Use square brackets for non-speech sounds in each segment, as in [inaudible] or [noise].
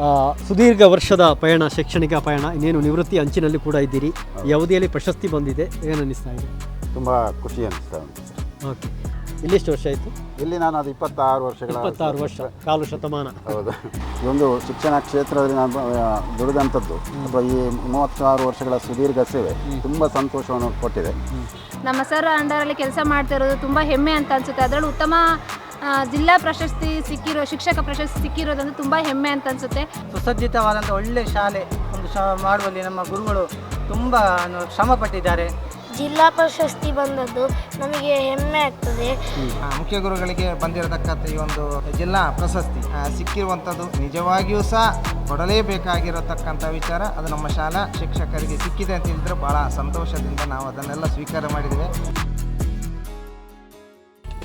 ಆ, ಸುದೀರ್ಘ ವರ್ಷದ ಪಯಣ ಶೈಕ್ಷಣಿಕ ಪಯಣ ಇನ್ನೇನು ನಿವೃತ್ತಿ ಅಂಚಿನಲ್ಲಿ ಕೂಡ ಇದ್ದೀರಿ. ಈ ಅವಧಿಯಲ್ಲಿ ಪ್ರಶಸ್ತಿ ಬಂದಿದೆ. ಏನು ಅನ್ನಿಸ್ತಾ ಇದೆ? ತುಂಬ ಖುಷಿ ಅನಿಸ್ತಾ ಉಂಟು. Sir okay. ಇಲ್ಲೆಷ್ಟು ವರ್ಷ ಆಯಿತು? ಇಲ್ಲಿ ನಾನು ಅದು ಇಪ್ಪತ್ತಾರು ವರ್ಷಗಳ ಇಪ್ಪತ್ತಾರು ವರ್ಷ. ಕಾಲು ಶತಮಾನ. ಹೌದು. ಇದೊಂದು ಒಂದು ಶಿಕ್ಷಣ ಕ್ಷೇತ್ರದಲ್ಲಿ ನಾನು ದುಡಿದಂಥದ್ದು ಅಥವಾ ಈ ಮೂವತ್ತಾರು ವರ್ಷಗಳ ಸುದೀರ್ಘ ಸೇವೆ ತುಂಬ ಸಂತೋಷವನ್ನು ಕೊಟ್ಟಿದೆ. ನಮ್ಮ ಸರ್ ಅಂಡರಲ್ಲಿ ಕೆಲಸ ಮಾಡ್ತಿರೋದು ತುಂಬ ಹೆಮ್ಮೆ ಅಂತ ಅನಿಸುತ್ತೆ. ಅದರಲ್ಲೂ ಉತ್ತಮ ಜಿಲ್ಲಾ ಪ್ರಶಸ್ತಿ ಸಿಕ್ಕಿರೋ ಶಿಕ್ಷಕ ಪ್ರಶಸ್ತಿ ಸಿಕ್ಕಿರೋದಂದ್ರೆ ತುಂಬ ಹೆಮ್ಮೆ ಅಂತ ಅನ್ಸುತ್ತೆ. ಸುಸಜ್ಜಿತವಾದಂಥ ಒಳ್ಳೆ ಶಾಲೆ ಒಂದು ಶ ಮಾಡುವಲ್ಲಿ ನಮ್ಮ ಗುರುಗಳು ತುಂಬ ಶ್ರಮ ಪಟ್ಟಿದ್ದಾರೆ ಜಿಲ್ಲಾ ಪ್ರಶಸ್ತಿ ಬಂದದ್ದು ನಮಗೆ ಹೆಮ್ಮೆ ಆಗ್ತದೆ. ಮುಖ್ಯ ಗುರುಗಳಿಗೆ ಬಂದಿರತಕ್ಕಂಥ ಈ ಒಂದು ಜಿಲ್ಲಾ ಪ್ರಶಸ್ತಿ ಸಿಕ್ಕಿರುವಂಥದ್ದು ನಿಜವಾಗಿಯೂ ಸಹ ಕೊಡಲೇಬೇಕಾಗಿರತಕ್ಕಂಥ ವಿಚಾರ. ಅದು ನಮ್ಮ ಶಾಲಾ ಶಿಕ್ಷಕರಿಗೆ ಸಿಕ್ಕಿದೆ ಅಂತ ಹೇಳಿದ್ರೆ ಭಾಳ ಸಂತೋಷದಿಂದ ನಾವು ಅದನ್ನೆಲ್ಲ ಸ್ವೀಕಾರ ಮಾಡಿದ್ದೇವೆ.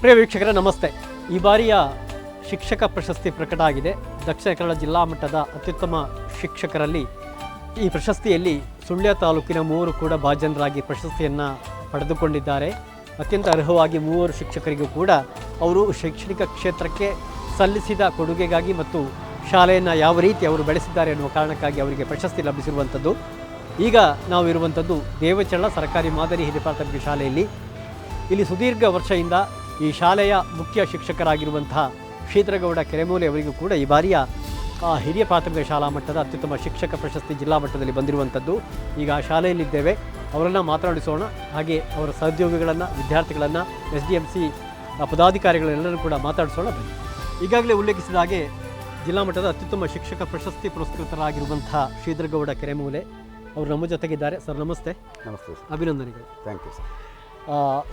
ಪ್ರಿಯ ವೀಕ್ಷಕರೇ ನಮಸ್ತೆ. ಈ ಬಾರಿಯ ಶಿಕ್ಷಕ ಪ್ರಶಸ್ತಿ ಪ್ರಕಟ ಆಗಿದೆ. ದಕ್ಷಿಣ ಕನ್ನಡ ಜಿಲ್ಲಾ ಮಟ್ಟದ ಅತ್ಯುತ್ತಮ ಶಿಕ್ಷಕರಲ್ಲಿ ಈ ಪ್ರಶಸ್ತಿಯಲ್ಲಿ ಸುಳ್ಯ ತಾಲೂಕಿನ ಮೂವರು ಕೂಡ ಭಾಜನರಾಗಿ ಪ್ರಶಸ್ತಿಯನ್ನು ಪಡೆದುಕೊಂಡಿದ್ದಾರೆ. ಅತ್ಯಂತ ಅರ್ಹವಾಗಿ ಮೂವರು ಶಿಕ್ಷಕರಿಗೂ ಕೂಡ ಅವರು ಶೈಕ್ಷಣಿಕ ಕ್ಷೇತ್ರಕ್ಕೆ ಸಲ್ಲಿಸಿದ ಕೊಡುಗೆಗಾಗಿ ಮತ್ತು ಶಾಲೆಯನ್ನು ಯಾವ ರೀತಿ ಅವರು ಬೆಳೆಸಿದ್ದಾರೆ ಎನ್ನುವ ಕಾರಣಕ್ಕಾಗಿ ಅವರಿಗೆ ಪ್ರಶಸ್ತಿ ಲಭಿಸಿರುವಂಥದ್ದು. ಈಗ ನಾವು ಇರುವಂಥದ್ದು ದೇವಚಳ್ಳ ಸರ್ಕಾರಿ ಮಾದರಿ ಹಿರಿಯ ಪ್ರಾಥಮಿಕ ಶಾಲೆಯಲ್ಲಿ. ಇಲ್ಲಿ ಸುದೀರ್ಘ ವರ್ಷದಿಂದ ಈ ಶಾಲೆಯ ಮುಖ್ಯ ಶಿಕ್ಷಕರಾಗಿರುವಂತಹ ಶ್ರೀಧರಗೌಡ ಕೆರೆಮೂಲೆ ಅವರಿಗೂ ಕೂಡ ಈ ಬಾರಿಯ ಆ, ಹಿರಿಯ ಪ್ರಾಥಮಿಕ ಶಾಲಾ ಮಟ್ಟದ ಅತ್ಯುತ್ತಮ ಶಿಕ್ಷಕ ಪ್ರಶಸ್ತಿ ಜಿಲ್ಲಾ ಮಟ್ಟದಲ್ಲಿ ಬಂದಿರುವಂಥದ್ದು. ಈಗ ಆ ಶಾಲೆಯಲ್ಲಿದ್ದೇವೆ. ಅವರನ್ನು ಮಾತನಾಡಿಸೋಣ. ಹಾಗೆ ಅವರ ಸಹೋದ್ಯೋಗಿಗಳನ್ನು ವಿದ್ಯಾರ್ಥಿಗಳನ್ನು ಎಸ್ ಡಿ ಎಂ ಸಿ ಪದಾಧಿಕಾರಿಗಳೆಲ್ಲರೂ ಕೂಡ ಮಾತಾಡಿಸೋಣ. ಬನ್ನಿ. ಈಗಾಗಲೇ ಉಲ್ಲೇಖಿಸಿದ ಹಾಗೆ ಜಿಲ್ಲಾ ಮಟ್ಟದ ಅತ್ಯುತ್ತಮ ಶಿಕ್ಷಕ ಪ್ರಶಸ್ತಿ ಪುರಸ್ಕೃತರಾಗಿರುವಂಥ ಶ್ರೀಧರಗೌಡ ಕೆರೆಮೂಲೆ ಅವರು ನಮ್ಮ ಜೊತೆಗಿದ್ದಾರೆ. ಸರ್ ನಮಸ್ತೆ. ನಮಸ್ತೆ ಸರ್. ಅಭಿನಂದನೆಗಳು. Thank you sir.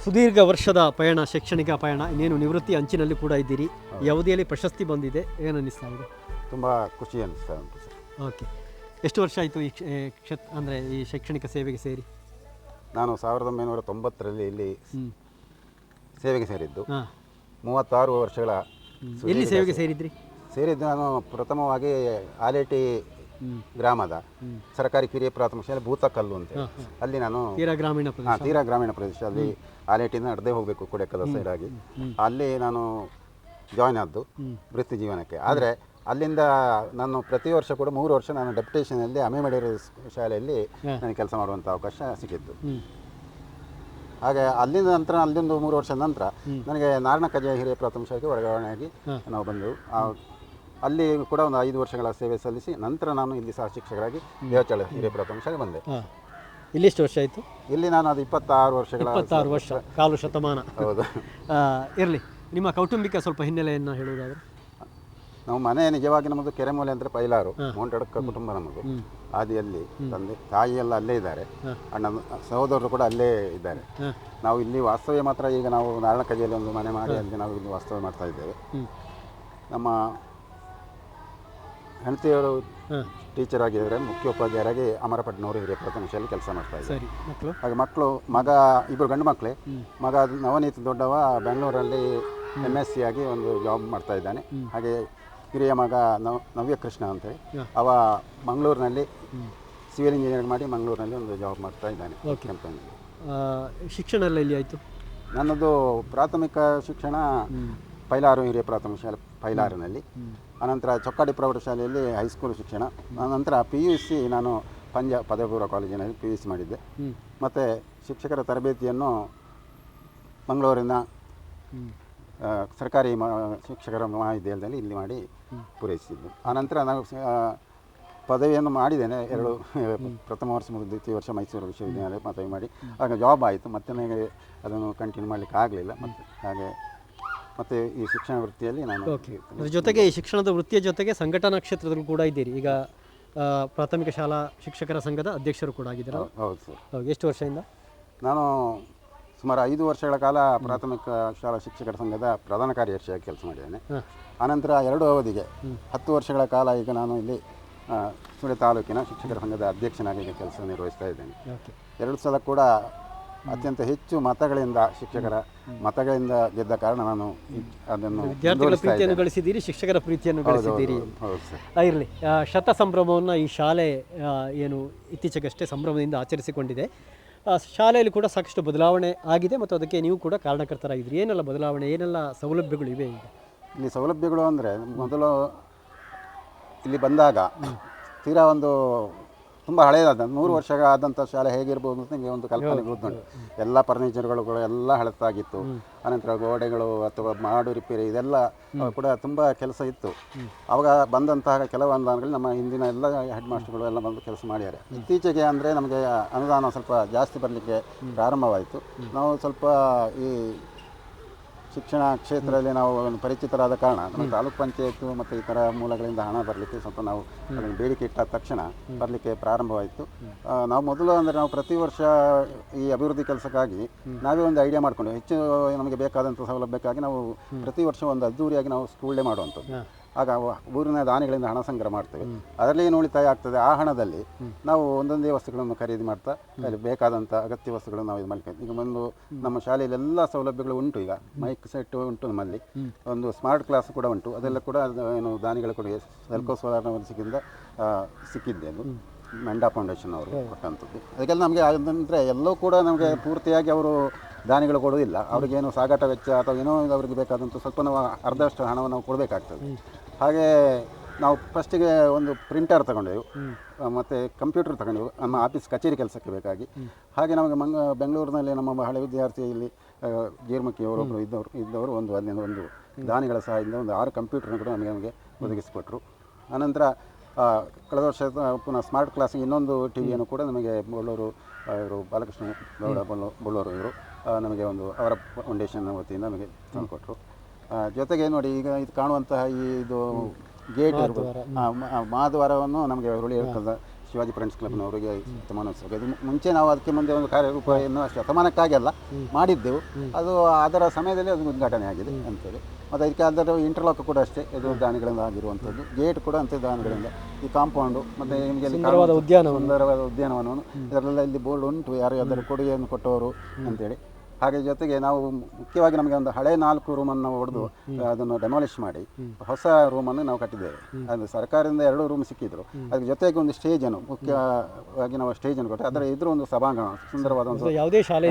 ಸುದೀರ್ಘ ವರ್ಷದ ಪಯಣ ಶೈಕ್ಷಣಿಕ ಪಯಣ ಇನ್ನೇನು ನಿವೃತ್ತಿ ಅಂಚಿನಲ್ಲಿ ಕೂಡ ಇದ್ದೀರಿ. ಈ ಅವಧಿಯಲ್ಲಿ ಪ್ರಶಸ್ತಿ ಬಂದಿದೆ ಏನು ಅನ್ನಿಸ್ತಾ ಇದೆ? ತುಂಬ ಖುಷಿ ಅನಿಸ್ತಾ ಉಂಟು ಸರ್. ಓಕೆ. ಎಷ್ಟು ವರ್ಷ ಆಯಿತು ಈ ಕ್ಷ- ಈ ಕ್ಷೇತ್ರ ಅಂದರೆ ಈ ಶೈಕ್ಷಣಿಕ ಸೇವೆಗೆ ಸೇರಿ? ನಾನು ಸಾವಿರದ ಒಂಬೈನೂರ ತೊಂಬತ್ತರಲ್ಲಿ ಇಲ್ಲಿ ಸೇವೆಗೆ ಸೇರಿದ್ದು. ಹಾಂ. ಮೂವತ್ತಾರು ವರ್ಷಗಳ ಎಲ್ಲಿ ಸೇವೆಗೆ ಸೇರಿದ್ರಿ? ಸೇರಿದ್ದು ನಾನು ಪ್ರಥಮವಾಗಿ ಆಲೇಟಿ ಗ್ರಾಮದ ಸರ್ಕಾರಿ ಕಿರಿಯ ಪ್ರಾಥಮಿಕ ಶಾಲೆ ಭೂತಕಲ್ಲು ಅಂತ ಅಲ್ಲಿ ನಾನು ತೀರಾ ಗ್ರಾಮೀಣ ಹಾ, ಪ್ರದೇಶ ತೀರಾ ಗ್ರಾಮೀಣ ಪ್ರದೇಶ. ಅಲ್ಲಿ ಆಲೇಟಿಂದ ನಡೆದೇ ಹೋಗಬೇಕು ಕೊಡೆಕದ ಸೈಡ್ ಆಗಿ. ಅಲ್ಲಿ ನಾನು ಜಾಯ್ನ್ ಆದ್ದು ವೃತ್ತಿ ಜೀವನಕ್ಕೆ. ಆದರೆ ಅಲ್ಲಿಂದ ನಾನು ಪ್ರತಿ ವರ್ಷ ಕೂಡ ಮೂರು ವರ್ಷ ನಾನು ಡೆಪ್ಯುಟೇಷನಲ್ಲಿ ಅಮೆಮಡೇರಿ ಶಾಲೆಯಲ್ಲಿ ನನಗೆ ಕೆಲಸ ಮಾಡುವಂಥ ಅವಕಾಶ ಸಿಕ್ಕಿತ್ತು ಹಾಗೆ ಅಲ್ಲಿಂದ ನಂತರ ಅಲ್ಲಿಂದ ಮೂರು ವರ್ಷದ ನಂತರ ನನಗೆ ನಾರಾಯಣಕಜ ಹಿರಿಯ ಪ್ರಾಥಮಿಕ ಶಾಲೆಗೆ ವರ್ಗಾವಣೆಯಾಗಿ ನಾವು ಬಂದೆವು. ಆ, ಅಲ್ಲಿ ಕೂಡ ಒಂದು ಐದು ವರ್ಷಗಳ ಸೇವೆ ಸಲ್ಲಿಸಿ ನಂತರ ನಾನು ಇಲ್ಲಿ ಸಹ ಶಿಕ್ಷಕರಾಗಿ ದೇವಚಳ ಹಿರಿಯ ಪ್ರಾಥಮಿಕ ಬಂದೆ. ಇಲ್ಲಿ ಎಷ್ಟು ವರ್ಷ ಆಯಿತು? ಇಲ್ಲಿ ನಾನು ಅದು ಇಪ್ಪತ್ತಾರು ವರ್ಷಗಳ ಇಪ್ಪತ್ತಾರು ವರ್ಷ ಕಾಲು ಶತಮಾನ. ಹೌದು. ಇರಲಿ. ನಿಮ್ಮ ಕೌಟುಂಬಿಕ ಸ್ವಲ್ಪ ಹಿನ್ನೆಲೆಯನ್ನು ಹೇಳುವುದಾದ್ರೆ? ನಾವು ಮನೆ ನಿಜವಾಗಿ ನಮ್ಮದು ಕೆರೆಮೂಲೆ ಅಂದರೆ ಪೈಲಾರು ಮೌಂಟಡಕ್ಕ ಕುಟುಂಬ ನಮ್ಮದು. ಆದಿಯಲ್ಲಿ ತಂದೆ ತಾಯಿ ಎಲ್ಲ ಅಲ್ಲೇ ಇದ್ದಾರೆ. ಅಣ್ಣ ಸಹೋದರರು ಕೂಡ ಅಲ್ಲೇ ಇದ್ದಾರೆ. ನಾವು ಇಲ್ಲಿ ವಾಸ್ತವ್ಯ ಮಾತ್ರ ಈಗ ನಾವು ನಾರಾಯಣಕಜೆಯಲ್ಲಿ ಒಂದು ಮನೆ ಮಾಡಿ ಅಲ್ಲಿ ನಾವು ಇಲ್ಲಿ ವಾಸ್ತವ್ಯ ಮಾಡ್ತಾ ಇದ್ದೇವೆ. ನಮ್ಮ ಹೆಂಡತಿಯವರು ಹಾಂ. ಟೀಚರ್ ಆಗಿದ್ದಾರೆ ಮುಖ್ಯೋಪಾಧ್ಯಾಯರಾಗಿ ಅಮರಪಟ್ಟಣವರು ಹಿರಿಯ ಪ್ರಾಥಮಿಕ ಶಾಲೆಯಲ್ಲಿ ಕೆಲಸ ಮಾಡ್ತಾ ಇದ್ದಾರೆ. ಸರಿ ಮಕ್ಕಳು ಹಾಗೆ ಮಕ್ಕಳು ಮಗ ಇಬ್ಬರು ಗಂಡು ಮಕ್ಕಳೇ ಮಗ ನವನೀತ್ ದೊಡ್ಡವ ಬೆಂಗಳೂರಲ್ಲಿ ಎಂ ಎಸ್ ಸಿ ಆಗಿ ಒಂದು ಜಾಬ್ ಮಾಡ್ತಾ ಇದ್ದಾನೆ. ಹಾಗೆ ಹಿರಿಯ ಮಗ ನವ್ ನವ್ಯ ಕೃಷ್ಣ ಅಂತೇಳಿ. ಅವ ಮಂಗಳೂರಿನಲ್ಲಿ ಸಿವಿಲ್ ಇಂಜಿನಿಯರಿಂಗ್ ಮಾಡಿ ಮಂಗಳೂರಿನಲ್ಲಿ ಒಂದು ಜಾಬ್ ಮಾಡ್ತಾ ಇದ್ದಾನೆ ಕಂಪನಿಯಲ್ಲಿ ಶಿಕ್ಷಣ ಎಲ್ಲ ಎಲ್ಲಿ ಆಯಿತು? ನನ್ನದು ಪ್ರಾಥಮಿಕ ಶಿಕ್ಷಣ ಪೈಲಾರು ಹಿರಿಯ ಪ್ರಾಥಮಿಕ ಶಾಲೆ ಪೈಲಾರಿನಲ್ಲಿ ಅನಂತರ ಚೊಕ್ಕಾಡಿ ಪ್ರೌಢಶಾಲೆಯಲ್ಲಿ ಹೈಸ್ಕೂಲ್ ಶಿಕ್ಷಣ. ಅನಂತರ ಪಿ ಯು ಸಿ ನಾನು ಪಂಜಾಬ್ ಪದವಿ ಪೂರ್ವ ಕಾಲೇಜಿನಲ್ಲಿ ಪಿ ಯು ಸಿ ಮಾಡಿದ್ದೆ. ಮತ್ತು ಶಿಕ್ಷಕರ ತರಬೇತಿಯನ್ನು ಮಂಗಳೂರಿನ ಸರ್ಕಾರಿ ಮ, ಶಿಕ್ಷಕರ ಮಹಾವಿದ್ಯಾಲಯದಲ್ಲಿ ಇಲ್ಲಿ ಮಾಡಿ ಪೂರೈಸಿದ್ದು. ಆನಂತರ ನಾನು ಪದವಿಯನ್ನು ಮಾಡಿದ್ದೇನೆ. ಎರಡು, ಪ್ರಥಮ ವರ್ಷ ಮುಗಿದು ದ್ವಿತೀಯ ವರ್ಷ ಮೈಸೂರು ವಿಶ್ವವಿದ್ಯಾಲಯ ಪದವಿ ಮಾಡಿ. ಆಗ ಜಾಬ್ ಆಯಿತು. ಮತ್ತೆ ನನಗೆ ಅದನ್ನು ಕಂಟಿನ್ಯೂ ಮಾಡಲಿಕ್ಕೆ ಆಗಲಿಲ್ಲ. ಮತ್ತು ಹಾಗೆ ಮತ್ತು ಈ ಶಿಕ್ಷಣ ವೃತ್ತಿಯಲ್ಲಿ ನಾನು ಓಕೆ ಅದ್ರ ಜೊತೆಗೆ ಈ ಶಿಕ್ಷಣದ ವೃತ್ತಿಯ ಜೊತೆಗೆ ಸಂಘಟನಾ ಕ್ಷೇತ್ರದಲ್ಲೂ ಕೂಡ ಇದ್ದೀರಿ. ಈಗ ಆ, ಪ್ರಾಥಮಿಕ ಶಾಲಾ ಶಿಕ್ಷಕರ ಸಂಘದ ಅಧ್ಯಕ್ಷರು ಕೂಡ ಆಗಿದ್ದೀರಾ? ಹೌದು- ಸರ್. ಹೌದು, ಎಷ್ಟು ವರ್ಷದಿಂದ? ನಾನು ಸುಮಾರು ಐದು ವರ್ಷಗಳ ಕಾಲ ಪ್ರಾಥಮಿಕ ಶಾಲಾ ಶಿಕ್ಷಕರ ಸಂಘದ ಪ್ರಧಾನ ಕಾರ್ಯದರ್ಶಿಯಾಗಿ ಕೆಲಸ ಮಾಡಿದ್ದೇನೆ. ಹಾಂ. ಆನಂತರ ಎರಡು ಅವಧಿಗೆ ಹತ್ತು ವರ್ಷಗಳ ಕಾಲ ಈಗ ನಾನು ಇಲ್ಲಿ ಆ, ಸುಳ್ಯ ತಾಲೂಕಿನ ಶಿಕ್ಷಕರ ಸಂಘದ ಅಧ್ಯಕ್ಷನಾಗಿ ಈಗ ಕೆಲಸ ನಿರ್ವಹಿಸ್ತಾ ಇದ್ದೇನೆ. ಓಕೆ ಎರಡು ಸಲ ಕೂಡ ಅತ್ಯಂತ ಹೆಚ್ಚು ಮತಗಳಿಂದ ಶಿಕ್ಷಕರ ಮತಗಳಿಂದ ಗೆದ್ದ ಕಾರಣ ನಾನು ಈ- ಅದನ್ನು ವಿದ್ಯಾರ್ಥಿಗಳ ಮುಂದುವರಿಸ್ತಾ ಪ್ರೀತಿಯನ್ನು ಇದ್ದೇನೆ. ಗಳಿಸಿದ್ದೀರಿ ಶಿಕ್ಷಕರ ಪ್ರೀತಿಯನ್ನು ಹೌದು, ಗಳಿಸಿದ್ದೀರಿ. ಹೌದು, ಹೌದು ಸರ್. ಇರಲಿ. ಶತ ಸಂಭ್ರಮವನ್ನು ಈ ಶಾಲೆ ಆ, ಏನು ಇತ್ತೀಚೆಗಷ್ಟೇ ಸಂಭ್ರಮದಿಂದ ಆಚರಿಸಿಕೊಂಡಿದೆ. ಆ, ಶಾಲೆಯಲ್ಲಿ ಕೂಡ ಸಾಕಷ್ಟು ಬದಲಾವಣೆ ಆಗಿದೆ ಮತ್ತು ಅದಕ್ಕೆ ನೀವು ಕೂಡ ಕಾರಣಕರ್ತರಾಗಿದ್ದೀರಿ. ಏನೆಲ್ಲ ಬದಲಾವಣೆ ಏನೆಲ್ಲ ಸೌಲಭ್ಯಗಳು ಇವೆ ಈಗ? ಇಲ್ಲಿ ಸೌಲಭ್ಯಗಳು ಅಂದರೆ ಮೊದಲು ಇಲ್ಲಿ ಬಂದಾಗ ತೀರಾ ಒಂದು ತುಂಬ ಹಳೆಯದಾದ ನೂರು ವರ್ಷ ಆದಂಥ ಶಾಲೆ ಹೇಗಿರ್ಬೋದು ಅಂತ ನಿಮಗೆ ಒಂದು ಕಲ್ಪನೆ ಗೊತ್ತುಂಟು ಎಲ್ಲ ಫರ್ನಿಚರ್ಗಳು ಕೂಡ ಎಲ್ಲ ಹಳತಾಗಿತ್ತು. ಅನಂತರ ಗೋಡೆಗಳು ಅಥವಾ ಮಾಡು ರಿಪೇರಿ ಇದೆಲ್ಲ ಕೂಡ ತುಂಬ ಕೆಲಸ ಇತ್ತು. ಅವಾಗ ಬಂದಂತಹ ಕೆಲವು ಅನುದಾನಗಳು ನಮ್ಮ ಹಿಂದಿನ ಎಲ್ಲ ಹೆಡ್ ಮಾಸ್ಟರ್ಗಳು ಎಲ್ಲ ಬಂದು ಕೆಲಸ ಮಾಡಿದ್ದಾರೆ. ಇತ್ತೀಚೆಗೆ ಅಂದರೆ ನಮಗೆ ಅನುದಾನ ಸ್ವಲ್ಪ ಜಾಸ್ತಿ ಬರಲಿಕ್ಕೆ ಪ್ರಾರಂಭವಾಯಿತು. ನಾವು ಸ್ವಲ್ಪ ಈ ಶಿಕ್ಷಣ ಕ್ಷೇತ್ರದಲ್ಲಿ ನಾವು ಒಂದು ಪರಿಚಿತರಾದ ಕಾರಣ ನಮ್ಮ ತಾಲೂಕ್ ಪಂಚಾಯತ್ ಮತ್ತು ಇತರ ಮೂಲಗಳಿಂದ ಹಣ ಬರಲಿಕ್ಕೆ ಸ್ವಲ್ಪ ನಾವು ಅದನ್ನು ಬೇಡಿಕೆ ಇಟ್ಟ ತಕ್ಷಣ ಬರಲಿಕ್ಕೆ ಪ್ರಾರಂಭವಾಯಿತು. ನಾವು ಮೊದಲು ಅಂದರೆ ನಾವು ಪ್ರತಿ ವರ್ಷ ಈ ಅಭಿವೃದ್ಧಿ ಕೆಲಸಕ್ಕಾಗಿ ನಾವೇ ಒಂದು ಐಡಿಯಾ ಮಾಡಿಕೊಂಡು ಹೆಚ್ಚು ನಮಗೆ ಬೇಕಾದಂಥ ಸೌಲಭ್ಯಕ್ಕಾಗಿ ನಾವು ಪ್ರತಿ ವರ್ಷ ಒಂದು ಅದ್ದೂರಿಯಾಗಿ ನಾವು ಸ್ಕೂಲ್ ಡೇ ಮಾಡುವಂಥದ್ದು. ಆಗ ಊರಿನ ದಾನಿಗಳಿಂದ ಹಣ ಸಂಗ್ರಹ ಮಾಡ್ತೇವೆ. ಅದರಲ್ಲಿ ಏನು ಉಳಿತಾಯ ಆಗ್ತದೆ? ಆ ಹಣದಲ್ಲಿ ನಾವು ಒಂದೊಂದೇ ವಸ್ತುಗಳನ್ನು ಖರೀದಿ ಮಾಡ್ತಾ ಅಲ್ಲಿ ಬೇಕಾದಂಥ ಅಗತ್ಯ ವಸ್ತುಗಳನ್ನು ನಾವು ಇದು ಮಾಡ್ತೇವೆ. ಈಗ ಒಂದು ನಮ್ಮ ಶಾಲೆಯಲ್ಲಿ ಎಲ್ಲ ಸೌಲಭ್ಯಗಳು ಉಂಟು ಈಗ. ಮೈಕ್ ಸೆಟ್ ಉಂಟು ನಮ್ಮಲ್ಲಿ. ಒಂದು ಸ್ಮಾರ್ಟ್ ಕ್ಲಾಸ್ ಕೂಡ ಉಂಟು. ಅದೆಲ್ಲ ಕೂಡ ಅದು ಏನು ದಾನಿಗಳ ಕೊಡುಗೆ ಸೆಲ್ಕೋ ಸೋಲಾರ್ನ ಸಿಕ್ಕಿದ್ದೆ ಅದು. ಮೆಂಡಾ ಫೌಂಡೇಶನ್ ಅವರು ಕೊಟ್ಟಂಥದ್ದು. ಅದಕ್ಕೆಲ್ಲ ನಮಗೆ ಅಂದರೆ ಎಲ್ಲೋ ಕೂಡ ನಮಗೆ ಪೂರ್ತಿಯಾಗಿ ಅವರು ದಾನಿಗಳು ಕೊಡೋದಿಲ್ಲ ಅವ್ರಿಗೇನು ಸಾಗಾಟ ವೆಚ್ಚ ಅಥವಾ ಏನೋ ಅವ್ರಿಗೆ ಬೇಕಾದಂಥ ಸ್ವಲ್ಪ ನಾವು ಅರ್ಧಷ್ಟು ಹಣವನ್ನು ನಾವು ಕೊಡಬೇಕಾಗ್ತದೆ. ಹಾಗೆ ನಾವು ಫಸ್ಟಿಗೆ ಒಂದು ಪ್ರಿಂಟರ್ ತಗೊಂಡೆವು. ಮತ್ತು ಕಂಪ್ಯೂಟರ್ ತಗೊಂಡೆವು. ನಮ್ಮ ಆಫೀಸ್ ಕಚೇರಿ ಕೆಲಸಕ್ಕೆ ಬೇಕಾಗಿ. ಹಾಗೆ ನಮಗೆ ಮಂಗ ಬೆಂಗಳೂರಿನಲ್ಲಿ ನಮ್ಮ ಹಳೆ ವಿದ್ಯಾರ್ಥಿ ಇಲ್ಲಿ ಗೀರ್ಮುಖಿ ಅವರೊಬ್ಬರು ಇದ್ದವರು ಇದ್ದವರು ಒಂದು ಅಲ್ಲಿಂದ ಒಂದು ದಾನಿಗಳ ಸಹಾಯದಿಂದ ಒಂದು ಆರು ಕಂಪ್ಯೂಟರ್ನ ಕೂಡ ನಮಗೆ ನಮಗೆ ಒದಗಿಸಿಕೊಟ್ರು. ಆನಂತರ ಕಳೆದ ವರ್ಷ ಪುನಃ ಸ್ಮಾರ್ಟ್ ಕ್ಲಾಸ್ ಇನ್ನೊಂದು ಟಿ ವಿಯನ್ನು ಕೂಡ ನಮಗೆ ಬಳ್ಳೂರು ಇವರು ಬಾಲಕೃಷ್ಣ ಗೌಡ ಬಳ್ಳೂ ಬಳ್ಳೂರು ಇವರು ನಮಗೆ ಒಂದು ಅವರ ಫೌಂಡೇಶನ್ ವತಿಯಿಂದ ನಮಗೆ ತಂದುಕೊಟ್ರು. ಜೊತೆಗೆ ನೋಡಿ ಈಗ ಇದು ಕಾಣುವಂತಹ ಈ ಇದು ಗೇಟ್ ಮಹಾದ್ವಾರವನ್ನು ನಮಗೆ ಹುರುಳಿ ಶಿವಾಜಿ ಫ್ರೆಂಡ್ಸ್ ಕ್ಲಬ್ನವರಿಗೆ ಶತಮಾನೋತ್ಸವ ಇದು ಮುಂಚೆ ನಾವು ಅದಕ್ಕೆ ಮುಂದೆ ಒಂದು ಕಾರ್ಯರೂಪ ಏನು ಶತಮಾನಕ್ಕಾಗಿ ಅಲ್ಲ ಮಾಡಿದ್ದೆವು. ಅದು ಅದರ ಸಮಯದಲ್ಲಿ ಅದು ಉದ್ಘಾಟನೆ ಆಗಿದೆ ಅಂತೇಳಿ. ಮತ್ತು ಅದಕ್ಕೆ ಅದರ ಇಂಟರ್ಲಾಕ್ ಕೂಡ ಅಷ್ಟೇ ಇದು ದಾನಿಗಳಿಂದ ಆಗಿರುವಂಥದ್ದು. ಗೇಟ್ ಕೂಡ ಅಂತ ದಾನಿಗಳಿಂದ. ಈ ಕಾಂಪೌಂಡು ಮತ್ತು ನಿಮಗೆ ಸುಂದರವಾದ ಉದ್ಯಾನವನ. ಸುಂದರವಾದ ಉದ್ಯಾನವನವನ್ನು. ಇದರಲ್ಲೆಲ್ಲ ಇಲ್ಲಿ ಬೋರ್ಡ್ ಉಂಟು ಯಾರು ಯಾವ್ದಾದ್ರು ಕೊಡುಗೆಯನ್ನು ಕೊಟ್ಟವರು ಅಂತೇಳಿ. ಹಾಗೆ ಜೊತೆಗೆ ನಾವು ಮುಖ್ಯವಾಗಿ ನಮಗೆ ಒಂದು ಹಳೆ ನಾಲ್ಕು ರೂಮನ್ನು ನಾವು ಹೊಡೆದು ಅದನ್ನು ಡೆಮಾಲಿಷ್ ಮಾಡಿ ಹೊಸ ರೂಮನ್ನು ನಾವು ಕಟ್ಟಿದ್ದೇವೆ. ಅದು ಸರ್ಕಾರದಿಂದ ಎರಡು ರೂಮ್ ಸಿಕ್ಕಿದ್ರು. ಅದ್ರ ಜೊತೆಗೆ ಒಂದು ಸ್ಟೇಜನ್ನು ಮುಖ್ಯವಾಗಿ ನಾವು ಸ್ಟೇಜನ್ನು ಕೊಟ್ಟು ಅದರ ಎದುರು ಒಂದು ಸಭಾಂಗಣ ಸುಂದರವಾದ ಒಂದು ಯಾವುದೇ ಶಾಲೆ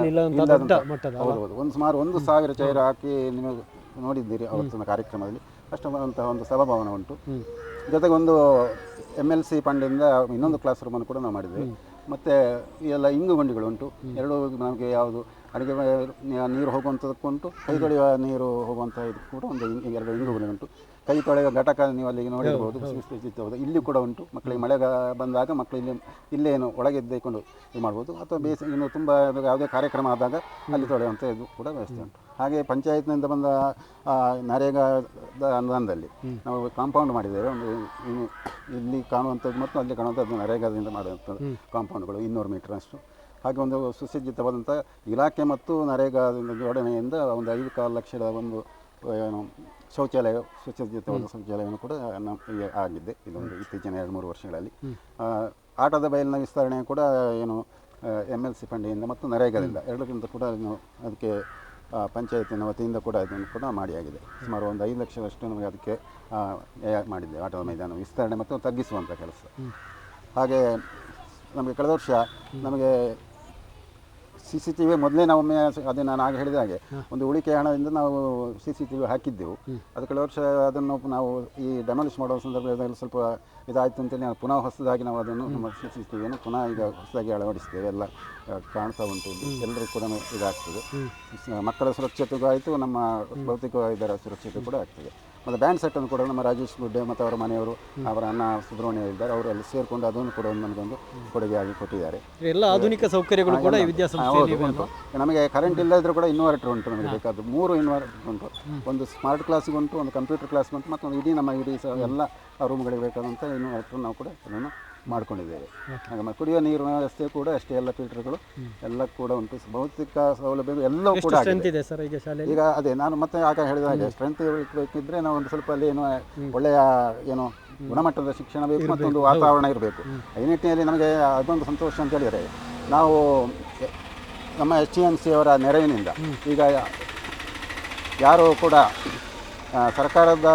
ಹೌದು ಒಂದು ಸುಮಾರು ಒಂದು ಸಾವಿರ ಚೇರ್ ಹಾಕಿ ನೀವು ನೋಡಿದ್ದೀರಿ ಅವತ್ತಿನ ಕಾರ್ಯಕ್ರಮದಲ್ಲಿ. ಅಷ್ಟು ಅಂತಹ ಒಂದು ಸಭಾಭವನ ಉಂಟು. ಜೊತೆಗೆ ಒಂದು ಎಂ ಎಲ್ ಸಿ ಫಂಡಿಂದ ಇನ್ನೊಂದು ಕ್ಲಾಸ್ ರೂಮನ್ನು ಕೂಡ ನಾವು ಮಾಡಿದ್ದೇವೆ. ಮತ್ತು ಎಲ್ಲ ಇಂಗು ಗುಂಡಿಗಳು ಉಂಟು. ಎರಡು ನಮಗೆ ಯಾವುದು ಅಡುಗೆ ನೀರು ಹೋಗುವಂಥದ್ದಕ್ಕುಂಟು ಕೈ ತೊಳೆಯುವ ನೀರು ಹೋಗುವಂಥ ಇದು ಕೂಡ ಒಂದು ಎರಡು ಇಂಗು ಗುಂಡಿ ಉಂಟು. ಕೈ ತೊಳೆಯುವ ಘಟಕ ನೀವು ಅಲ್ಲಿಗೆ ನೋಡಿರ್ಬೋದು ಸೃಷ್ಟಿಸಿದ್ದು ಇಲ್ಲಿ ಕೂಡ ಉಂಟು. ಮಕ್ಕಳಿಗೆ ಮಳೆ ಬಂದಾಗ ಮಕ್ಕಳು ಇಲ್ಲಿ ಇಲ್ಲೇ ಏನು ಒಳಗೆ ಇದ್ದೇಕೊಂಡು ಇದು ಮಾಡ್ಬೋದು. ಅಥವಾ ಬೇಸಿಗೆ ಇನ್ನು ತುಂಬ ಯಾವುದೇ ಕಾರ್ಯಕ್ರಮ ಆದಾಗ ಅಲ್ಲಿ ತೊಳೆಯುವಂಥ ಇದು ಕೂಡ ವ್ಯವಸ್ಥೆ ಉಂಟು. ಹಾಗೆ ಪಂಚಾಯತ್ನಿಂದ ಬಂದ ನರೇಗಾ ನರೇಗಾದ ಅನುದಾನದಲ್ಲಿ ನಾವು ಕಾಂಪೌಂಡ್ ಮಾಡಿದ್ದೇವೆ. ಒಂದು ಇನ್ನು ಇಲ್ಲಿ ಕಾಣುವಂಥದ್ದು ಮತ್ತು ಅಲ್ಲಿ ಕಾಣುವಂಥದ್ದು ನರೇಗಾದಿಂದ ಮಾಡುವಂಥದ್ದು ಕಾಂಪೌಂಡ್ಗಳು ಇನ್ನೂರು ಮೀಟರ್ ಅಷ್ಟು. ಹಾಗೆ ಒಂದು ಸುಸಜ್ಜಿತವಾದಂಥ ಇಲಾಖೆ ಮತ್ತು ನರೇಗಾ ಜೋಡಣೆಯಿಂದ ಒಂದು ಐದು ಕಾಲು ಲಕ್ಷದ ಒಂದು ಏನು ಶೌಚಾಲಯ ಸುಸಜ್ಜಿತವಾದ ಶೌಚಾಲಯವನ್ನು ಕೂಡ ನಮ್ಮ ಆಗಿದೆ. ಇದೊಂದು ಇತ್ತೀಚಿನ ಎರಡು ಮೂರು ವರ್ಷಗಳಲ್ಲಿ. ಆಟದ ಬಯಲಿನ ವಿಸ್ತರಣೆ ಕೂಡ ಏನು ಎಂ ಎಲ್ ಸಿ ಫಂಡಿಯಿಂದ ಮತ್ತು ನರೇಗಾದಿಂದ ಎರಡರಿಂದ ಕೂಡ ಇನ್ನು ಅದಕ್ಕೆ ಪಂಚಾಯತಿನ ವತಿಯಿಂದ ಕೂಡ ಇದನ್ನು ಕೂಡ ಮಾಡಿ ಆಗಿದೆ ಸುಮಾರು ಒಂದು ಐದು ಲಕ್ಷದಷ್ಟು ನಮಗೆ ಅದಕ್ಕೆ ಮಾಡಿದ್ದೆ ಮಾಡಿದ್ದೇವೆ. ಆಟದ ಮೈದಾನ ವಿಸ್ತರಣೆ ಮತ್ತು ತಗ್ಗಿಸುವಂಥ ಕೆಲಸ. ಹಾಗೆ ನಮಗೆ ಕಳೆದ ವರ್ಷ ನಮಗೆ ಸಿ ಸಿ ಟಿ ವಿ ಮೊದಲೇ ನಾವು ಒಮ್ಮೆ ಅದೇ ನಾನು ಆಗ ಹೇಳಿದ ಹಾಗೆ ಒಂದು ಉಳಿಕೆ ಹಣದಿಂದ ನಾವು ಸಿ ಸಿ ಟಿ ವಿ ಹಾಕಿದ್ದೆವು ಅದು ಕೆಲವು ವರ್ಷ ಅದನ್ನು ನಾವು ಈ ಡೆಮಾಲಿಷ್ ಮಾಡುವ ಸಂದರ್ಭದಲ್ಲಿ ಸ್ವಲ್ಪ ಇದಾಯಿತು ಅಂತೇಳಿ ನಾವು ಪುನಃ ಹೊಸದಾಗಿ ನಾವು ಅದನ್ನು ನಮ್ಮ ಸಿ ಸಿ ಟಿ ವಿಯನ್ನು ಪುನಃ ಈಗ ಹೊಸದಾಗಿ ಅಳವಡಿಸ್ತೇವೆ ಎಲ್ಲ ಕಾಣ್ತಾ ಉಂಟು ಎಲ್ಲರಿಗೂ ಕೂಡ ಇದಾಗ್ತದೆ. ಮಕ್ಕಳ ಸುರಕ್ಷತೆಗೂ ಆಯಿತು ನಮ್ಮ ಭೌತಿಕ ಇದರ ಸುರಕ್ಷತೆ ಕೂಡ ಆಗ್ತದೆ. ಮತ್ತು ಬ್ಯಾಂಡ್ ಸೆಟ್ ಅನ್ನು ಕೂಡ ನಮ್ಮ ರಾಜೇಶ್ ಗುಡ್ಡೆ ಮತ್ತು ಅವರ ಮನೆಯವರು ಅವರ ಅಣ್ಣ ಸುಬ್ರಹ್ಮಣ್ಯ ಇದ್ದಾರೆ. ಅವರು ಅಲ್ಲಿ ಸೇರಿಕೊಂಡು ಅದನ್ನು ಕೂಡ ಒಂದು ನಮಗೊಂದು ಕೊಡುಗೆಯಾಗಿ ಕೊಟ್ಟಿದ್ದಾರೆ. ಎಲ್ಲ ಆಧುನಿಕ ಸೌಕರ್ಯಗಳು ಕೂಡ ಉಂಟು ನಮಗೆ ಕರೆಂಟ್ ಇಲ್ಲದಿದ್ರೂ ಕೂಡ ಇನ್ವರ್ಟರ್ ಉಂಟು ನಮಗೆ ಬೇಕಾದ ಮೂರು ಇನ್ವರ್ಟರ್ ಉಂಟು. ಒಂದು ಸ್ಮಾರ್ಟ್ ಕ್ಲಾಸ್ಗೆ ಉಂಟು ಒಂದು ಕಂಪ್ಯೂಟರ್ ಕ್ಲಾಸ್ ಉಂಟು ಒಂದು ಇಡೀ ನಮ್ಮ ಇಡೀ ಎಲ್ಲ ರೂಮ್ಗಳಿಗೆ ಬೇಕಾದಂಥ ಇನ್ವರ್ಟರ್ ನಾವು ಕೂಡ ಅದನ್ನು ಮಾಡ್ಕೊಂಡಿದ್ದೇವೆ. ಹಾಗೆ ಕುಡಿಯುವ ನೀರಿನ ವ್ಯವಸ್ಥೆ ಕೂಡ ಅಷ್ಟೇ ಎಲ್ಲ ಫಿಲ್ಟರ್ಗಳು ಎಲ್ಲ ಕೂಡ ಉಂಟು. ಭೌತಿಕ ಸೌಲಭ್ಯಗಳು ಎಲ್ಲವೂ ಕೂಡ ಆಗಿದೆ. ಇದೆ ಸರ್ ಈಗ ಶಾಲೆ ಈಗ ಅದೇ ನಾನು ಮತ್ತೆ ಆಗ ಹೇಳಿದ ಹಾಗೆ ಸ್ಟ್ರೆಂತ್ ಬೇಕಿದ್ರೆ ನಾವು ಒಂದು ಸ್ವಲ್ಪ ಅಲ್ಲಿ ಏನು ಒಳ್ಳೆಯ ಏನು ಗುಣಮಟ್ಟದ ಶಿಕ್ಷಣ ಬೇಕು ಮತ್ತೊಂದು ವಾತಾವರಣ ಇರಬೇಕು. ಈ ನಿಟ್ಟಿನಲ್ಲಿ ನಮಗೆ ಅದೊಂದು ಸಂತೋಷ ಅಂತ ಹೇಳಿದರೆ ನಾವು ಎ- ನಮ್ಮ ಎಸ್ ಟಿ ಎಂ ಸಿ ಅವರ ನೆರವಿನಿಂದ ಈಗ ಯಾರು ಕೂಡ ಆ, ಸರ್ಕಾರದ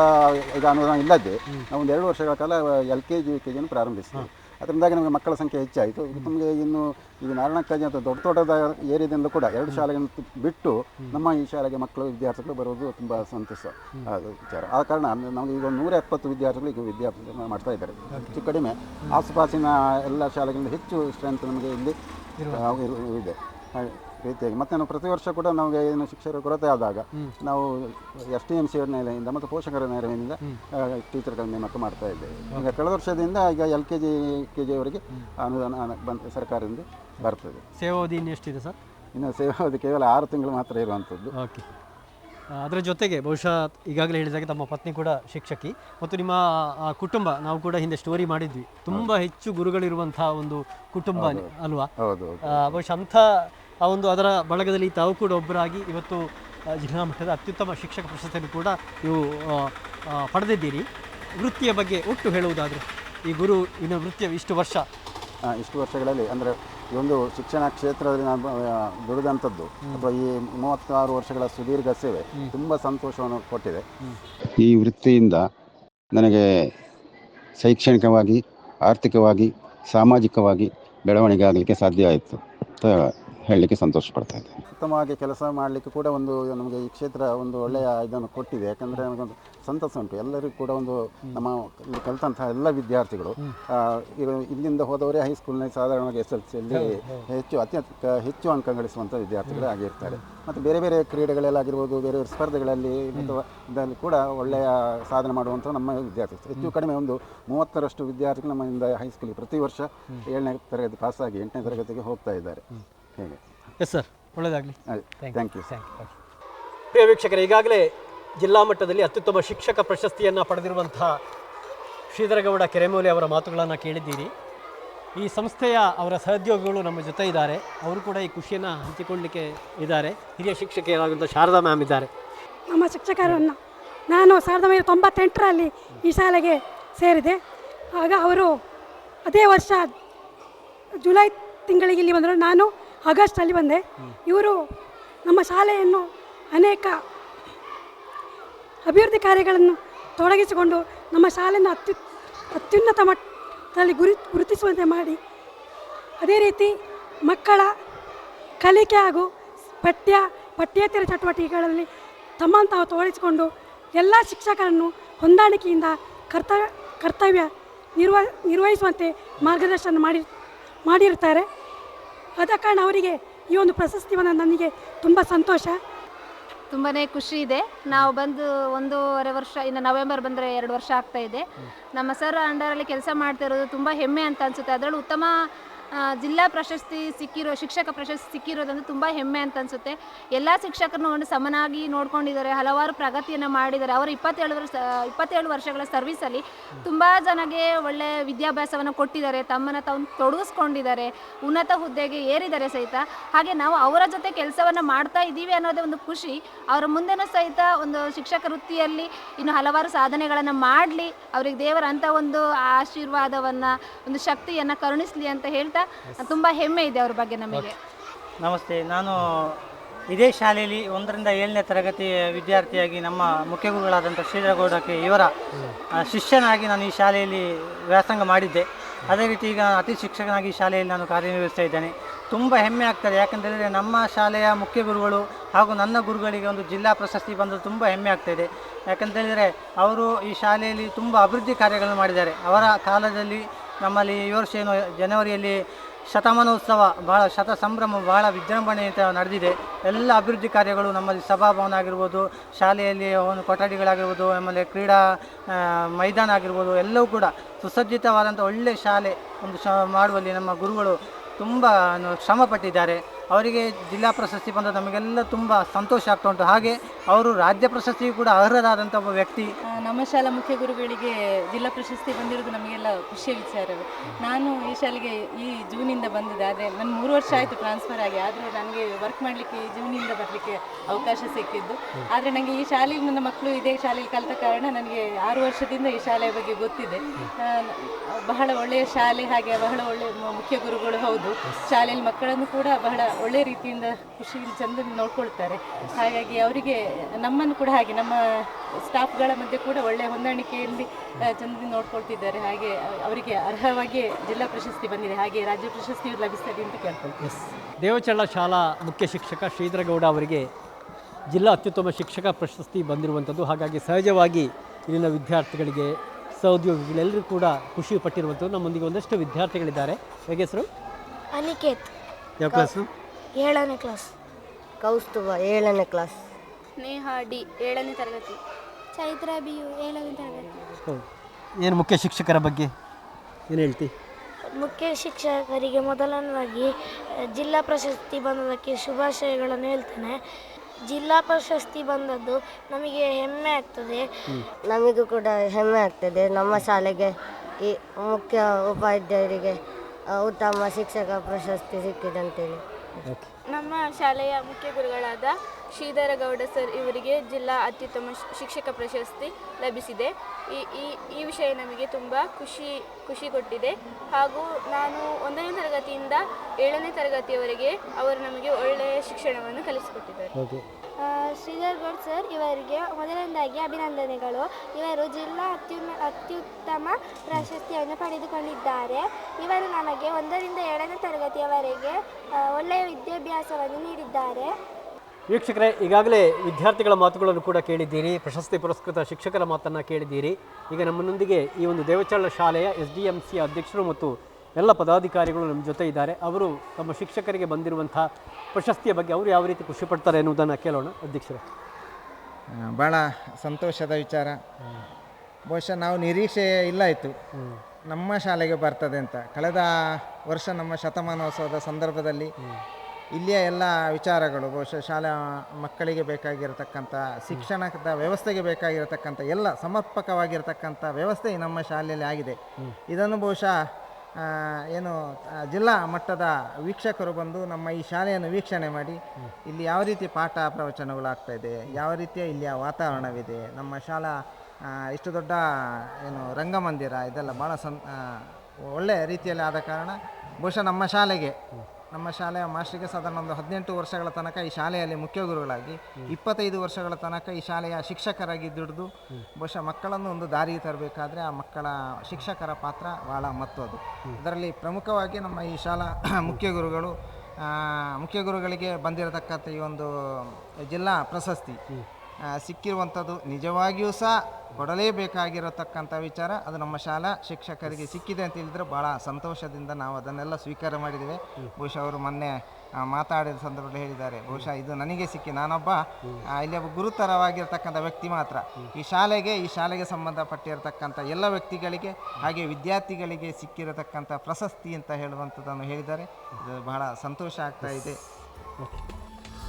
ಈಗ ಅನುದಾನ ಇಲ್ಲದೆ ನಾವು ಒಂದು ಎರಡು ವರ್ಷಗಳ ಕಾಲ L K G U K ಜಿಯನ್ನು ಪ್ರಾರಂಭಿಸಿದ್ವಿ ಅದರಿಂದಾಗಿ ನಮಗೆ ಮಕ್ಕಳ ಸಂಖ್ಯೆ ಹೆಚ್ಚಾಯಿತು. ನಮಗೆ ಇನ್ನು ಈಗ ನಾರಾಯಣಕ್ಕಾಗಿ ಅಥವಾ ದೊಡ್ಡ ದೊಡ್ಡದ ಏರಿಯಾದಿಂದ ಕೂಡ ಎರಡು ಶಾಲೆಗಳನ್ನು ಬಿಟ್ಟು ನಮ್ಮ ಈ ಶಾಲೆಗೆ ಮಕ್ಕಳು ವಿದ್ಯಾರ್ಥಿಗಳು ಬರೋದು ತುಂಬ ಸಂತೋಷ ವಿಚಾರ. ಆ ಕಾರಣ ನಮಗೆ ಈಗ ನೂರ ಎಪ್ಪತ್ತು ವಿದ್ಯಾರ್ಥಿಗಳು ಈಗ ವಿದ್ಯಾಭ್ಯಾಸ ಮಾಡ್ತಾ ಇದ್ದಾರೆ. ಹೆಚ್ಚು ಕಡಿಮೆ. ಆಸುಪಾಸಿನ ಎಲ್ಲ ಶಾಲೆಗಳಿಂದ ಹೆಚ್ಚು ಸ್ಟ್ರೆಂತ್ ನಮಗೆ ಇಲ್ಲಿ ಇದೆ. ಹಾಗೆ. ರೀತಿಯಾಗಿ. ಮತ್ತು ನಾವು ಪ್ರತಿ ವರ್ಷ ಕೂಡ ನಮಗೆ ಏನು ಶಿಕ್ಷಕರ ಕೊರತೆ ಆದಾಗ ನಾವು ಎಸ್ ಟಿ ಎಂ ಸಿ ನೆಲೆಯಿಂದ ಮತ್ತು ಪೋಷಕರ ನೆರವಿನಿಂದ ಟೀಚರ್ಗಳ ನೇಮಕ ಮಾಡ್ತಾ ಇದ್ದೇವೆ ಈಗ ಕಳೆದ ವರ್ಷದಿಂದ ಈಗ ಎಲ್ ಕೆ ಜಿ ಕೆ ಜಿಯವರೆಗೆ ಅನುದಾನ ಬಂದ ಸರ್ಕಾರದಿಂದ ಬರ್ತದೆ. ಸೇವಾವಧಿ ಇನ್ನು ಎಷ್ಟಿದೆ ಸರ್? ಇನ್ನು ಸೇವಾವಧಿ ಕೇವಲ ಆರು ತಿಂಗಳು ಮಾತ್ರ ಇರುವಂಥದ್ದು. ಓಕೆ. ಅದರ ಜೊತೆಗೆ ಬಹುಶಃ ಈಗಾಗಲೇ ಹೇಳಿದಾಗ ತಮ್ಮ ಪತ್ನಿ ಕೂಡ ಶಿಕ್ಷಕಿ. ಮತ್ತು ನಿಮ್ಮ ಕುಟುಂಬ ನಾವು ಕೂಡ ಹಿಂದೆ ಸ್ಟೋರಿ ಮಾಡಿದ್ವಿ. ತುಂಬ ಹೆಚ್ಚು ಗುರುಗಳಿರುವಂತಹ ಒಂದು ಕುಟುಂಬ ಅಲ್ವಾ? ಹೌದು ಬಹುಶಃ ಅಂಥ ಆ ಒಂದು ಅದರ ಬಳಗದಲ್ಲಿ ತಾವು ಕೂಡ ಒಬ್ಬರಾಗಿ ಇವತ್ತು ಜಿಲ್ಲಾ ಮಟ್ಟದ ಅತ್ಯುತ್ತಮ ಶಿಕ್ಷಕ ಪ್ರಶಸ್ತಿಯನ್ನು ಕೂಡ ನೀವು ಪಡೆದಿದ್ದೀರಿ. ವೃತ್ತಿಯ ಬಗ್ಗೆ ಒಟ್ಟು ಹೇಳುವುದಾದರೆ ಈ ಗುರು ಇನ್ನು ವೃತ್ತಿಯ ಇಷ್ಟು ವರ್ಷ? ಇಷ್ಟು ವರ್ಷಗಳಲ್ಲಿ ಅಂದರೆ ಈ ಒಂದು ಶಿಕ್ಷಣ ಕ್ಷೇತ್ರದಲ್ಲಿ ನಾನು ದುಡಿದಂಥದ್ದು ಅಥವಾ ಈ ಮೂವತ್ತಾರು ವರ್ಷಗಳ ಸುದೀರ್ಘ ಸೇವೆ ತುಂಬ ಸಂತೋಷವನ್ನು ಕೊಟ್ಟಿದೆ. ಈ ವೃತ್ತಿಯಿಂದ ನನಗೆ ಶೈಕ್ಷಣಿಕವಾಗಿ ಆರ್ಥಿಕವಾಗಿ ಸಾಮಾಜಿಕವಾಗಿ ಬೆಳವಣಿಗೆ ಆಗಲಿಕ್ಕೆ ಸಾಧ್ಯ ಆಯಿತು. ಹೇಳಲಿಕ್ಕೆ ಸಂತೋಷ ಪಡ್ತಾ ಇದ್ದೇನೆ. ಉತ್ತಮವಾಗಿ ಕೆಲಸ ಮಾಡಲಿಕ್ಕೆ ಕೂಡ ಒಂದು ನಮಗೆ ಈ ಕ್ಷೇತ್ರ ಒಂದು ಒಳ್ಳೆಯ ಇದನ್ನು ಕೊಟ್ಟಿದೆ. ಯಾಕಂದರೆ ನಮಗೊಂದು ಸಂತಸ ಉಂಟು. ಎಲ್ಲರಿಗೂ ಕೂಡ ಒಂದು ನಮ್ಮ ಕಲಿತಂತಹ ಎಲ್ಲ ವಿದ್ಯಾರ್ಥಿಗಳು ಇಲ್ಲಿಂದ ಹೋದವರೇ ಹೈಸ್ಕೂಲ್ನಲ್ಲಿ ಸಾಧಾರಣವಾಗಿ ಎಸ್ ಎಲ್ ಸಿಯಲ್ಲಿ ಹೆಚ್ಚು ಅತ್ಯಂತ ಹೆಚ್ಚು ಅಂಕ ಗಳಿಸುವಂಥ ವಿದ್ಯಾರ್ಥಿಗಳೇ ಆಗಿರ್ತಾರೆ. ಮತ್ತು ಬೇರೆ ಬೇರೆ ಕ್ರೀಡೆಗಳಲ್ಲಾಗಿರ್ಬೋದು ಬೇರೆ ಬೇರೆ ಸ್ಪರ್ಧೆಗಳಲ್ಲಿ ಅಥವಾ ಇದರಲ್ಲಿ ಕೂಡ ಒಳ್ಳೆಯ ಸಾಧನೆ ಮಾಡುವಂಥ ನಮ್ಮ ವಿದ್ಯಾರ್ಥಿ ಹೆಚ್ಚು ಕಡಿಮೆ ಒಂದು ಮೂವತ್ತರಷ್ಟು ವಿದ್ಯಾರ್ಥಿಗಳು ನಮ್ಮಿಂದ ಹೈಸ್ಕೂಲಿಗೆ ಪ್ರತಿ ವರ್ಷ ಏಳನೇ ತರಗತಿ ಪಾಸಾಗಿ ಎಂಟನೇ ತರಗತಿಗೆ ಹೋಗ್ತಾ ಇದ್ದಾರೆ. ಹೇಗೆ ಎಸ್ ಸರ್ ಒಳ್ಳೆಯದಾಗಲಿ ಥ್ಯಾಂಕ್ ಯು ಪ್ರಿಯ ವೀಕ್ಷಕರೇ ಈಗಾಗಲೇ ಜಿಲ್ಲಾ ಮಟ್ಟದಲ್ಲಿ ಅತ್ಯುತ್ತಮ ಶಿಕ್ಷಕ ಪ್ರಶಸ್ತಿಯನ್ನು ಪಡೆದಿರುವಂತಹ ಶ್ರೀಧರಗೌಡ ಕೆರೆಮೂಲೆ ಅವರ ಮಾತುಗಳನ್ನು ಕೇಳಿದ್ದೀರಿ. ಈ ಸಂಸ್ಥೆಯ ಅವರ ಸಹೋದ್ಯೋಗಿಗಳು ನಮ್ಮ ಜೊತೆ ಇದ್ದಾರೆ. ಅವರು ಕೂಡ ಈ ಖುಷಿಯನ್ನು ಹಂಚಿಕೊಳ್ಳಲಿಕ್ಕೆ ಇದ್ದಾರೆ. ಹಿರಿಯ ಶಿಕ್ಷಕಿಯರಾದಂಥ ಶಾರದಾ ಮ್ಯಾಮ್ ಇದ್ದಾರೆ. ನಮ್ಮ ಶಿಕ್ಷಕರನ್ನು ನಾನು ಸಾವಿರದ ಒಂಬೈನೂರ ತೊಂಬತ್ತೆಂಟರಲ್ಲಿ ಈ ಶಾಲೆಗೆ ಸೇರಿದೆ. ಆಗ ಅವರು ಅದೇ ವರ್ಷ ಜುಲೈ ತಿಂಗಳಿಗೆ ಇಲ್ಲಿ ಬಂದರು. ನಾನು ಆಗಸ್ಟಲ್ಲಿ ಬಂದೆ. ಇವರು ನಮ್ಮ ಶಾಲೆಯನ್ನು ಅನೇಕ ಅಭಿವೃದ್ಧಿ ಕಾರ್ಯಗಳನ್ನು ತೊಡಗಿಸಿಕೊಂಡು ನಮ್ಮ ಶಾಲೆಯನ್ನು ಅತ್ಯು, ಅತ್ಯುನ್ನತ ಮಟ್ಟದಲ್ಲಿ ಗುರಿ, ಗುರುತಿಸುವಂತೆ ಮಾಡಿ. ಅದೇ ರೀತಿ ಮಕ್ಕಳ ಕಲಿಕೆ ಹಾಗೂ ಪಠ್ಯ, ಪಠ್ಯೇತರ ಚಟುವಟಿಕೆಗಳಲ್ಲಿ ತಮ್ಮನ್ನು ತಾವು ತೋಡಿಸಿಕೊಂಡು ಎಲ್ಲ ಶಿಕ್ಷಕರನ್ನು ಹೊಂದಾಣಿಕೆಯಿಂದ ಕರ್ತವ್ಯ ಕರ್ತವ್ಯ ನಿರ್ವ, ನಿರ್ವಹಿಸುವಂತೆ ಮಾರ್ಗದರ್ಶನ ಮಾಡಿ ಮಾಡಿರ್ತಾರೆ ಆದ ಕಾರಣ ಅವರಿಗೆ ಈ ಒಂದು ಪ್ರಶಸ್ತಿವನ್ನು ನನಗೆ ತುಂಬ ಸಂತೋಷ. ತುಂಬಾ ಖುಷಿ ಇದೆ. ನಾವು ಬಂದು ಒಂದೂವರೆ ವರ್ಷ, ಇನ್ನು ನವೆಂಬರ್ ಬಂದರೆ ಎರಡು ವರ್ಷ ಆಗ್ತಾ ಇದೆ. ನಮ್ಮ ಸರ್ ಅಂಡರಲ್ಲಿ ಕೆಲಸ ಮಾಡ್ತಾ ಇರೋದು ತುಂಬ ಹೆಮ್ಮೆ ಅಂತ ಅನಿಸುತ್ತೆ. ಅದರಲ್ಲೂ ಉತ್ತಮ ಜಿಲ್ಲಾ ಪ್ರಶಸ್ತಿ ಸಿಕ್ಕಿರೋ, ಶಿಕ್ಷಕ ಪ್ರಶಸ್ತಿ ಸಿಕ್ಕಿರೋದಂದ್ರೆ ತುಂಬ ಹೆಮ್ಮೆ ಅಂತ ಅನಿಸುತ್ತೆ. ಎಲ್ಲ ಶಿಕ್ಷಕರನ್ನು ಒಂದು ಸಮನಾಗಿ ನೋಡ್ಕೊಂಡಿದ್ದಾರೆ, ಹಲವಾರು ಪ್ರಗತಿಯನ್ನು ಮಾಡಿದ್ದಾರೆ. ಅವರು ಇಪ್ಪತ್ತೇಳು ವರ್ಷ, ಇಪ್ಪತ್ತೇಳು ವರ್ಷಗಳ ಸರ್ವಿಸಲ್ಲಿ ತುಂಬ ಜನಗೆ ಒಳ್ಳೆ ವಿದ್ಯಾಭ್ಯಾಸವನ್ನು ಕೊಟ್ಟಿದ್ದಾರೆ. ತಮ್ಮನ್ನು ತಾವು ತೊಡಗಿಸ್ಕೊಂಡಿದ್ದಾರೆ, ಉನ್ನತ ಹುದ್ದೆಗೆ ಏರಿದ್ದಾರೆ ಸಹಿತ. ಹಾಗೆ ನಾವು ಅವರ ಜೊತೆ ಕೆಲಸವನ್ನು ಮಾಡ್ತಾ ಇದ್ದೀವಿ ಅನ್ನೋದೇ ಒಂದು ಖುಷಿ. ಅವರ ಮುಂದೆನೂ ಸಹಿತ ಒಂದು ಶಿಕ್ಷಕ ವೃತ್ತಿಯಲ್ಲಿ ಇನ್ನು ಹಲವಾರು ಸಾಧನೆಗಳನ್ನು ಮಾಡಲಿ. ಅವ್ರಿಗೆ ದೇವರ ಅಂಥ ಒಂದು ಆಶೀರ್ವಾದವನ್ನು, ಒಂದು ಶಕ್ತಿಯನ್ನು ಕರುಣಿಸಲಿ ಅಂತ ಹೇಳ್ತಾ ತುಂಬ ಹೆಮ್ಮೆ ಇದೆ ಅವ್ರ ಬಗ್ಗೆ ನಮಗೆ. ನಮಸ್ತೆ ನಾನು ಇದೇ ಶಾಲೆಯಲ್ಲಿ ಒಂದರಿಂದ ಏಳನೇ ತರಗತಿ ವಿದ್ಯಾರ್ಥಿಯಾಗಿ ನಮ್ಮ ಮುಖ್ಯ ಗುರುಗಳಾದಂಥ ಇವರ ಶಿಷ್ಯನಾಗಿ ನಾನು ಈ ಶಾಲೆಯಲ್ಲಿ ವ್ಯಾಸಂಗ ಮಾಡಿದ್ದೆ. ಅದೇ ರೀತಿ ಈಗ ಅತಿ ಶಿಕ್ಷಕನಾಗಿ ಈ ಶಾಲೆಯಲ್ಲಿ ನಾನು ಕಾರ್ಯನಿರ್ವಹಿಸ್ತಾ ಇದ್ದೇನೆ. ತುಂಬ ಹೆಮ್ಮೆ ಆಗ್ತದೆ ಯಾಕಂತೇಳಿದರೆ ನಮ್ಮ ಶಾಲೆಯ ಮುಖ್ಯ ಗುರುಗಳು ಹಾಗೂ ನನ್ನ ಗುರುಗಳಿಗೆ ಒಂದು ಜಿಲ್ಲಾ ಪ್ರಶಸ್ತಿ ಬಂದು ತುಂಬ ಹೆಮ್ಮೆ ಆಗ್ತಾಯಿದೆ ಯಾಕಂತೇಳಿದರೆ ಅವರು ಈ ಶಾಲೆಯಲ್ಲಿ ತುಂಬ ಅಭಿವೃದ್ಧಿ ಕಾರ್ಯಗಳನ್ನು ಮಾಡಿದ್ದಾರೆ. ಅವರ ಕಾಲದಲ್ಲಿ ನಮ್ಮಲ್ಲಿ ಈ ವರ್ಷ ಏನು ಜನವರಿಯಲ್ಲಿ ಶತಮಾನೋತ್ಸವ ಭಾಳ ಶತ ಸಂಭ್ರಮ ಭಾಳ ವಿಜೃಂಭಣೆಯಿಂದ ನಡೆದಿದೆ. ಎಲ್ಲ ಅಭಿವೃದ್ಧಿ ಕಾರ್ಯಗಳು ನಮ್ಮಲ್ಲಿ ಸಭಾಭವನ ಆಗಿರ್ಬೋದು ಶಾಲೆಯಲ್ಲಿ ಒಂದು ಕೊಠಡಿಗಳಾಗಿರ್ಬೋದು, ಆಮೇಲೆ ಕ್ರೀಡಾ ಮೈದಾನ ಆಗಿರ್ಬೋದು, ಎಲ್ಲವೂ ಕೂಡ ಸುಸಜ್ಜಿತವಾದಂಥ ಒಳ್ಳೆಯ ಶಾಲೆ ಒಂದು ಶ, ಮಾಡುವಲ್ಲಿ ನಮ್ಮ ಗುರುಗಳು ತುಂಬ ಶ್ರಮ ಪಟ್ಟಿದ್ದಾರೆ ಅವರಿಗೆ ಜಿಲ್ಲಾ ಪ್ರಶಸ್ತಿ ಬಂದ ನಮಗೆಲ್ಲ ತುಂಬ ಸಂತೋಷ ಆಗ್ತಾ ಉಂಟು. ಹಾಗೆ ಅವರು ರಾಜ್ಯ ಪ್ರಶಸ್ತಿ ಕೂಡ ಅರ್ಹರಾದಂಥ ಒಬ್ಬ ವ್ಯಕ್ತಿ. ನಮ್ಮ ಶಾಲಾ ಮುಖ್ಯ ಗುರುಗಳಿಗೆ ಜಿಲ್ಲಾ ಪ್ರಶಸ್ತಿ ಬಂದಿರೋದು ನಮಗೆಲ್ಲ ಖುಷಿಯ ವಿಚಾರ ನಾನು ಈ ಶಾಲೆಗೆ ಈ ಜೂನಿಂದ ಬಂದಿದ್ದೆ, ಆದರೆ ನನ್ನ ಮೂರು ವರ್ಷ ಆಯಿತು ಟ್ರಾನ್ಸ್ಫರ್ ಆಗಿ. ಆದರೂ ನನಗೆ ವರ್ಕ್ ಮಾಡಲಿಕ್ಕೆ ಈ ಜೂನಿಂದ ಬರಲಿಕ್ಕೆ ಅವಕಾಶ ಸಿಕ್ಕಿದ್ದು. ಆದರೆ ನನಗೆ ಈ ಶಾಲೆಯಲ್ಲಿ ನನ್ನ ಮಕ್ಕಳು ಇದೇ ಶಾಲೆಯಲ್ಲಿ ಕಲಿತ ಕಾರಣ ನನಗೆ ಆರು ವರ್ಷದಿಂದ ಈ ಶಾಲೆಯ ಬಗ್ಗೆ ಗೊತ್ತಿದೆ. ಬಹಳ ಒಳ್ಳೆಯ ಶಾಲೆ, ಹಾಗೆ ಬಹಳ ಒಳ್ಳೆಯ ಮುಖ್ಯ ಗುರುಗಳು ಹೌದು. ಶಾಲೆಯಲ್ಲಿ ಮಕ್ಕಳನ್ನು ಕೂಡ ಬಹಳ ಒಳ್ಳೆ ರೀತಿಯಿಂದ ಖುಷಿಯಿಂದ ಚಂದ ನೋಡ್ಕೊಳ್ತಾರೆ. ಹಾಗಾಗಿ ಅವರಿಗೆ ನಮ್ಮನ್ನು ಕೂಡ ಹಾಗೆ ನಮ್ಮ ಸ್ಟಾಫ್ಗಳ ಮಧ್ಯೆ ಕೂಡ ಒಳ್ಳೆ ಹೊಂದಾಣಿಕೆಯಲ್ಲಿ ಚಂದ ಚಂದದಿಂದ ನೋಡ್ಕೊಳ್ತಿದ್ದಾರೆ. ಹಾಗೆ ಅವರಿಗೆ ಅರ್ಹವಾಗಿ ಜಿಲ್ಲಾ ಪ್ರಶಸ್ತಿ ಬಂದಿದೆ. ಹಾಗೆ ರಾಜ್ಯ ಪ್ರಶಸ್ತಿಯು ಲಭಿಸ್ತದೆ ಅಂತ ಕೇಳ್ಕೊಳ್ತೀವಿ ದೇವಚಳ್ಳ ಶಾಲಾ ಮುಖ್ಯ ಶಿಕ್ಷಕ ಶ್ರೀಧರಗೌಡ ಅವರಿಗೆ ಜಿಲ್ಲಾ ಅತ್ಯುತ್ತಮ ಶಿಕ್ಷಕ ಪ್ರಶಸ್ತಿ ಬಂದಿರುವಂಥದ್ದು. ಹಾಗಾಗಿ ಸಹಜವಾಗಿ ಇಲ್ಲಿನ ವಿದ್ಯಾರ್ಥಿಗಳಿಗೆ ಸಹೋದ್ಯೋಗಿಗಳೆಲ್ಲರೂ ಕೂಡ ಖುಷಿ ಪಟ್ಟಿರುವಂಥದ್ದು. ನಮ್ಮೊಂದಿಗೆ ಒಂದಷ್ಟು ವಿದ್ಯಾರ್ಥಿಗಳಿದ್ದಾರೆ. ಹೇಗೆ ಹೆಸರು? ಅನಿಕೇತ್. ಯಾವ ಕ್ಲಾಸು? ಏಳನೇ ಕ್ಲಾಸ್. ಕೌಸ್ತುಭ ಏಳನೇ ಕ್ಲಾಸ್. ನೇಹಾ ಡಿ ಏಳನೇ ತರಗತಿ. ಚೈತ್ರ ಬಿ ಯು ಏಳನೇ ತರಗತಿ. ಹೌದು ಏನು ಮುಖ್ಯ ಶಿಕ್ಷಕರ ಬಗ್ಗೆ? ಏನು ಹೇಳ್ತಿ? ಮುಖ್ಯ ಶಿಕ್ಷಕರಿಗೆ ಮೊದಲನೇದಾಗಿ ಜಿಲ್ಲಾ ಪ್ರಶಸ್ತಿ ಬಂದದಕ್ಕೆ ಶುಭಾಶಯಗಳನ್ನು ಹೇಳ್ತೇನೆ. ಜಿಲ್ಲಾ ಪ್ರಶಸ್ತಿ ಬಂದದ್ದು ನಮಗೆ ಹೆಮ್ಮೆ ಆಗ್ತದೆ. ನಮಗೂ ಕೂಡ ಹೆಮ್ಮೆ ಆಗ್ತದೆ. ನಮ್ಮ ಶಾಲೆಗೆ ಈ ಮುಖ್ಯ ಉಪಾಧ್ಯಾಯರಿಗೆ ಆ, ಉತ್ತಮ ಶಿಕ್ಷಕ ಪ್ರಶಸ್ತಿ ಸಿಕ್ಕಿದೆ ಅಂತೇಳಿ. ನಮ್ಮ ಶಾಲೆಯ ಮುಖ್ಯ ಗುರುಗಳಾದ ಶ್ರೀಧರಗೌಡ ಸರ್ ಇವರಿಗೆ ಜಿಲ್ಲಾ ಅತ್ಯುತ್ತಮ ಶಿಕ್ಷಕ ಪ್ರಶಸ್ತಿ ಲಭಿಸಿದೆ. ಈ ಈ ಈ ವಿಷಯ ನಮಗೆ ತುಂಬ ಖುಷಿ ಖುಷಿ ಕೊಟ್ಟಿದೆ. ಹಾಗೂ ನಾನು ಒಂದನೇ ತರಗತಿಯಿಂದ ಏಳನೇ ತರಗತಿಯವರೆಗೆ ಅವರು ನಮಗೆ ಒಳ್ಳೆಯ ಶಿಕ್ಷಣವನ್ನು ಕಲಿಸಿಕೊಟ್ಟಿದ್ದಾರೆ. ಶ್ರೀಧರ್ ಗೌಡ್ ಸರ್ ಇವರಿಗೆ ಮೊದಲನೇದಾಗಿ ಅಭಿನಂದನೆಗಳು. ಇವರು ಜಿಲ್ಲಾ ಅತ್ಯುನ್ನ ಅತ್ಯುತ್ತಮ ಪ್ರಶಸ್ತಿಯನ್ನು ಪಡೆದುಕೊಂಡಿದ್ದಾರೆ. ಇವರು ನಮಗೆ ಒಂದರಿಂದ ಏಳನೇ ತರಗತಿಯವರೆಗೆ ಒಳ್ಳೆಯ ವಿದ್ಯಾಭ್ಯಾಸವನ್ನು ನೀಡಿದ್ದಾರೆ. ವೀಕ್ಷಕರೇ, ಈಗಾಗಲೇ ವಿದ್ಯಾರ್ಥಿಗಳ ಮಾತುಗಳನ್ನು ಕೂಡ ಕೇಳಿದ್ದೀರಿ, ಪ್ರಶಸ್ತಿ ಪುರಸ್ಕೃತ ಶಿಕ್ಷಕರ ಮಾತನ್ನು ಕೇಳಿದ್ದೀರಿ. ಈಗ ನಮ್ಮನೊಂದಿಗೆ ಈ ಒಂದು ದೇವಚಳ್ಳ ಶಾಲೆಯ ಎಸ್ ಡಿ ಎಂ ಸಿ ಅಧ್ಯಕ್ಷರು ಮತ್ತು ಎಲ್ಲ ಪದಾಧಿಕಾರಿಗಳು ನಮ್ಮ ಜೊತೆ ಇದ್ದಾರೆ. ಅವರು ತಮ್ಮ ಶಿಕ್ಷಕರಿಗೆ ಬಂದಿರುವಂಥ ಪ್ರಶಸ್ತಿಯ ಬಗ್ಗೆ ಅವರು ಯಾವ ರೀತಿ ಖುಷಿ ಪಡ್ತಾರೆ ಎನ್ನುವುದನ್ನು ಕೇಳೋಣ. ಅಧ್ಯಕ್ಷರೇ. ಭಾಳ ಸಂತೋಷದ ವಿಚಾರ. ಬಹುಶಃ ನಾವು ನಿರೀಕ್ಷೆ ಇಲ್ಲ ಇತ್ತು. ನಮ್ಮ ಶಾಲೆಗೆ ಬರ್ತದೆ ಅಂತ. ಕಳೆದ ವರ್ಷ ನಮ್ಮ ಶತಮಾನೋತ್ಸವದ ಸಂದರ್ಭದಲ್ಲಿ ಇಲ್ಲಿಯ ಎಲ್ಲ ವಿಚಾರಗಳು ಬಹುಶಃ ಶಾಲಾ ಮಕ್ಕಳಿಗೆ ಬೇಕಾಗಿರತಕ್ಕಂಥ ಶಿಕ್ಷಣದ ವ್ಯವಸ್ಥೆಗೆ ಬೇಕಾಗಿರತಕ್ಕಂಥ ಎಲ್ಲ ಸಮರ್ಪಕವಾಗಿರತಕ್ಕಂಥ ವ್ಯವಸ್ಥೆ ನಮ್ಮ ಶಾಲೆಯಲ್ಲಿ ಆಗಿದೆ. ಇದನ್ನು ಬಹುಶಃ ಏನು ಜಿಲ್ಲಾ ಮಟ್ಟದ ವೀಕ್ಷಕರು ಬಂದು ನಮ್ಮ ಈ ಶಾಲೆಯನ್ನು ವೀಕ್ಷಣೆ ಮಾಡಿ, ಇಲ್ಲಿ ಯಾವ ರೀತಿ ಪಾಠ ಪ್ರವಚನಗಳು ಆಗ್ತಾ ಇದೆ, ಯಾವ ರೀತಿಯ ಇಲ್ಲಿಯ ವಾತಾವರಣವಿದೆ, ನಮ್ಮ ಶಾಲಾ ಇಷ್ಟು ದೊಡ್ಡ, ಏನು, ರಂಗಮಂದಿರ, ಇದೆಲ್ಲ ಭಾಳ ಸನ್ ಒಳ್ಳೆಯ ರೀತಿಯಲ್ಲಿ ಆದ ಕಾರಣ, ಬಹುಶಃ ನಮ್ಮ ಶಾಲೆಗೆ ನಮ್ಮ ಶಾಲೆಯ ಮಾಸ್ಟರಿಗೆ ಸಾಧಾರಣ ಒಂದು ಹದಿನೆಂಟು ವರ್ಷಗಳ ತನಕ ಈ ಶಾಲೆಯಲ್ಲಿ ಮುಖ್ಯ ಗುರುಗಳಾಗಿ ಇಪ್ಪತ್ತೈದು ವರ್ಷಗಳ ತನಕ ಈ ಶಾಲೆಯ ಶಿಕ್ಷಕರಾಗಿ ದುಡಿದು ಬಹುಶಃ ಮಕ್ಕಳನ್ನು ಒಂದು ದಾರಿಗೆ ತರಬೇಕಾದ್ರೆ ಆ ಮಕ್ಕಳ ಶಿಕ್ಷಕರ ಪಾತ್ರ ಭಾಳ ಮಹತ್ವದ್ದು ಅದರಲ್ಲಿ ಪ್ರಮುಖವಾಗಿ ನಮ್ಮ ಈ ಶಾಲಾ [clears throat] ಮುಖ್ಯ ಗುರುಗಳು ಮುಖ್ಯ ಗುರುಗಳಿಗೆ ಬಂದಿರತಕ್ಕಂಥ ಈ ಒಂದು ಜಿಲ್ಲಾ ಪ್ರಶಸ್ತಿ. ಸಿಕ್ಕಿರುವಂಥದ್ದು ನಿಜವಾಗಿಯೂ ಸಹ ಕೊಡಲೇಬೇಕಾಗಿರತಕ್ಕಂಥ ವಿಚಾರ. ಅದು ನಮ್ಮ ಶಾಲಾ ಶಿಕ್ಷಕರಿಗೆ ಸಿಕ್ಕಿದೆ ಅಂತ ಹೇಳಿದ್ರೆ ಭಾಳ ಸಂತೋಷದಿಂದ ನಾವು ಅದನ್ನೆಲ್ಲ ಸ್ವೀಕಾರ ಮಾಡಿದ್ದೇವೆ. ಬಹುಶಃ ಅವರು ಮೊನ್ನೆ ಮಾತಾಡಿದ ಸಂದರ್ಭದಲ್ಲಿ ಹೇಳಿದ್ದಾರೆ. ಬಹುಶಃ ಇದು ನನಗೆ ಸಿಕ್ಕಿ, ನಾನೊಬ್ಬ ಇಲ್ಲಿ ಒಬ್ಬ ಗುರುತರವಾಗಿರ್ತಕ್ಕಂಥ ವ್ಯಕ್ತಿ ಮಾತ್ರ. ಈ ಶಾಲೆಗೆ ಈ ಶಾಲೆಗೆ ಸಂಬಂಧಪಟ್ಟಿರತಕ್ಕಂಥ ಎಲ್ಲ ವ್ಯಕ್ತಿಗಳಿಗೆ, ಹಾಗೆ ವಿದ್ಯಾರ್ಥಿಗಳಿಗೆ ಸಿಕ್ಕಿರತಕ್ಕಂಥ ಪ್ರಶಸ್ತಿ ಅಂತ ಹೇಳುವಂಥದ್ದನ್ನು ಹೇಳಿದ್ದಾರೆ. ಇದು ಬಹಳ ಸಂತೋಷ ಆಗ್ತಾ ಇದೆ.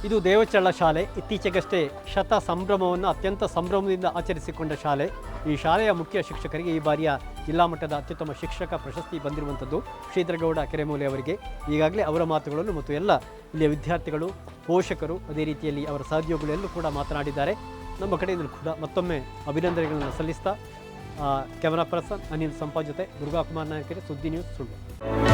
ಇದು ದೇವಚಳ್ಳ ಶಾಲೆ. ಇತ್ತೀಚೆಗಷ್ಟೇ ಶತ ಸಂಭ್ರಮವನ್ನು, ಅತ್ಯಂತ ಸಂಭ್ರಮದಿಂದ ಆಚರಿಸಿಕೊಂಡ ಶಾಲೆ. ಈ ಶಾಲೆಯ ಮುಖ್ಯ ಶಿಕ್ಷಕರಿಗೆ ಈ ಬಾರಿಯ ಜಿಲ್ಲಾ ಮಟ್ಟದ ಅತ್ಯುತ್ತಮ ಶಿಕ್ಷಕ ಪ್ರಶಸ್ತಿ ಬಂದಿರುವಂಥದ್ದು ಶ್ರೀಧರಗೌಡ ಕೆರೆಮೂಲೆ ಅವರಿಗೆ. ಈಗಾಗಲೇ ಅವರ ಮಾತುಗಳನ್ನು ಮತ್ತು ಎಲ್ಲ ಇಲ್ಲಿಯ ವಿದ್ಯಾರ್ಥಿಗಳು, ಪೋಷಕರು ಅದೇ ರೀತಿಯಲ್ಲಿ ಅವರ ಸಹೋದ್ಯೋಗಿಗಳು ಎಲ್ಲೂ ಕೂಡ ಮಾತನಾಡಿದ್ದಾರೆ. ನಮ್ಮ ಕಡೆಯಿಂದ ಕೂಡ ಮತ್ತೊಮ್ಮೆ ಅಭಿನಂದನೆಗಳನ್ನು ಸಲ್ಲಿಸ್ತಾ ಕ್ಯಾಮರಾ ಪರ್ಸನ್ ಅನಿಲ್ ಸಂಪಾ ಜೊತೆ ದುರ್ಗಾಕುಮಾರ್ ನಾಯಕರೇ ಸುದ್ದಿ ನ್ಯೂಸ್ ಸುಳ್ಳು.